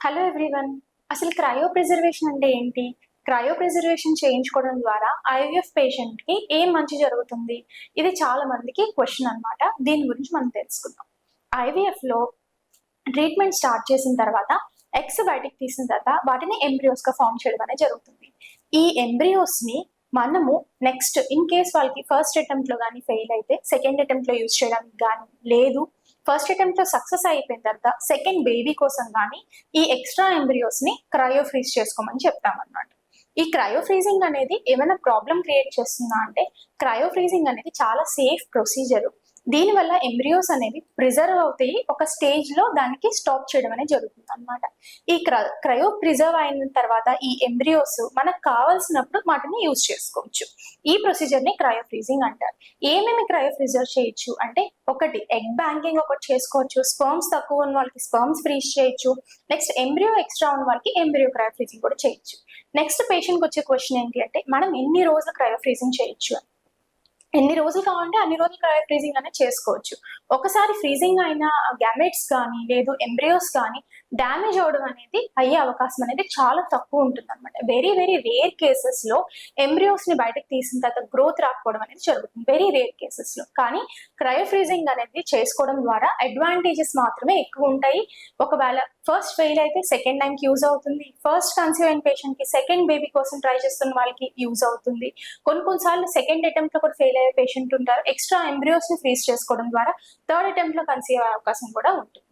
Hello everyone అసలు cryopreservation అంటే ఏంటి? క్రయో ప్రిజర్వేషన్ చేయించుకోవడం ద్వారా ఐవీఎఫ్ పేషెంట్కి ఏం మంచి జరుగుతుంది? ఇది చాలా మందికి క్వశ్చన్ అన్నమాట. దీని గురించి మనం తెలుసుకుందాం. ఐవిఎఫ్లో ట్రీట్మెంట్ స్టార్ట్ చేసిన తర్వాత ఎక్స్ బయటికి తీసిన తర్వాత వాటిని ఎంబ్రియోస్గా ఫామ్ చేయడం అనేది జరుగుతుంది. ఈ ఎంబ్రియోస్ని మనము నెక్స్ట్ ఇన్ కేస్ వాళ్ళకి ఫస్ట్ అటెంప్ట్లో కానీ ఫెయిల్ అయితే సెకండ్ అటెంప్ట్లో యూజ్ చేయడానికి కానీ లేదు ఫస్ట్ అటెంప్ట్లో సక్సెస్ అయిపోయిన తర్వాత సెకండ్ బేబీ కోసం కానీ ఈ ఎక్స్ట్రా ఎంబ్రియోస్ని క్రయోఫ్రీజ్ చేసుకోమని చెప్తామన్నమాట. ఈ క్రయోఫ్రీజింగ్ అనేది ఏమైనా ప్రాబ్లం క్రియేట్ చేస్తుందా అంటే క్రయోఫ్రీజింగ్ అనేది చాలా సేఫ్ ప్రొసీజర్ దీనివల్ల ఎంబ్రియోస్ అనేవి ప్రిజర్వ్ అవుతాయి. ఒక స్టేజ్లో దానికి స్టాప్ చేయడం అనేది జరుగుతుంది అనమాట ఈ క్రయో ప్రిజర్వ్ అయిన తర్వాత ఈ ఎంబ్రియోస్ మనకు కావాల్సినప్పుడు వాటిని యూజ్ చేసుకోవచ్చు. ఈ ప్రొసీజర్ని క్రయో ఫ్రీజింగ్ అంటారు. ఏమేమి క్రయో ఫ్రీజర్ చేయొచ్చు? అంటే ఒకటి ఎగ్ బ్యాంకింగ్ ఒకటి చేసుకోవచ్చు. స్పర్మ్స్ తక్కువ ఉన్న వాళ్ళకి స్పర్మ్స్ ఫ్రీజ్ చేయొచ్చు. నెక్స్ట్ ఎంబ్రియో ఎక్స్ట్రా ఉన్న వాళ్ళకి ఎంబ్రియో క్రయో ఫ్రీజింగ్ కూడా చేయొచ్చు. నెక్స్ట్ పేషెంట్కి వచ్చే క్వశ్చన్ ఏంటి అంటే మనం ఎన్ని రోజులు క్రయో ఫ్రీజింగ్ చేయొచ్చు అని. ఎన్ని రోజులు కావాలంటే అన్ని రోజులు క్రయో ఫ్రీజింగ్ అనేది చేసుకోవచ్చు. ఒకసారి ఫ్రీజింగ్ అయిన గ్యామెట్స్ కానీ లేదు ఎంబ్రియోస్ కానీ డ్యామేజ్ అవడం అనేది అయ్యే అవకాశం అనేది చాలా తక్కువ ఉంటుంది అనమాట వెరీ వెరీ రేర్ కేసెస్లో ఎంబ్రియోస్ని బయటకు తీసిన తర్వాత గ్రోత్ రాకపోవడం అనేది జరుగుతుంది. వెరీ రేర్ కేసెస్లో. కానీ క్రయో ఫ్రీజింగ్ అనేది చేసుకోవడం ద్వారా అడ్వాంటేజెస్ మాత్రమే ఎక్కువ ఉంటాయి. ఒకవేళ ఫస్ట్ ఫెయిల్ అయితే సెకండ్ టైంకి యూజ్ అవుతుంది. ఫస్ట్ కన్సీవ్ అయిన పేషెంట్కి సెకండ్ బేబీ కోసం ట్రై చేస్తున్న వాళ్ళకి యూజ్ అవుతుంది. కొన్ని కొన్నిసార్లు సెకండ్ అటెంప్ట్లో కూడా ఫెయిల్ అయ్యే పేషెంట్ ఉంటారు. ఎక్స్ట్రా ఎంబ్రియోస్ని ఫ్రీజ్ చేసుకోవడం ద్వారా థర్డ్ అటెంప్ట్లో కన్సీవ్ అయ్యే అవకాశం కూడా ఉంటుంది.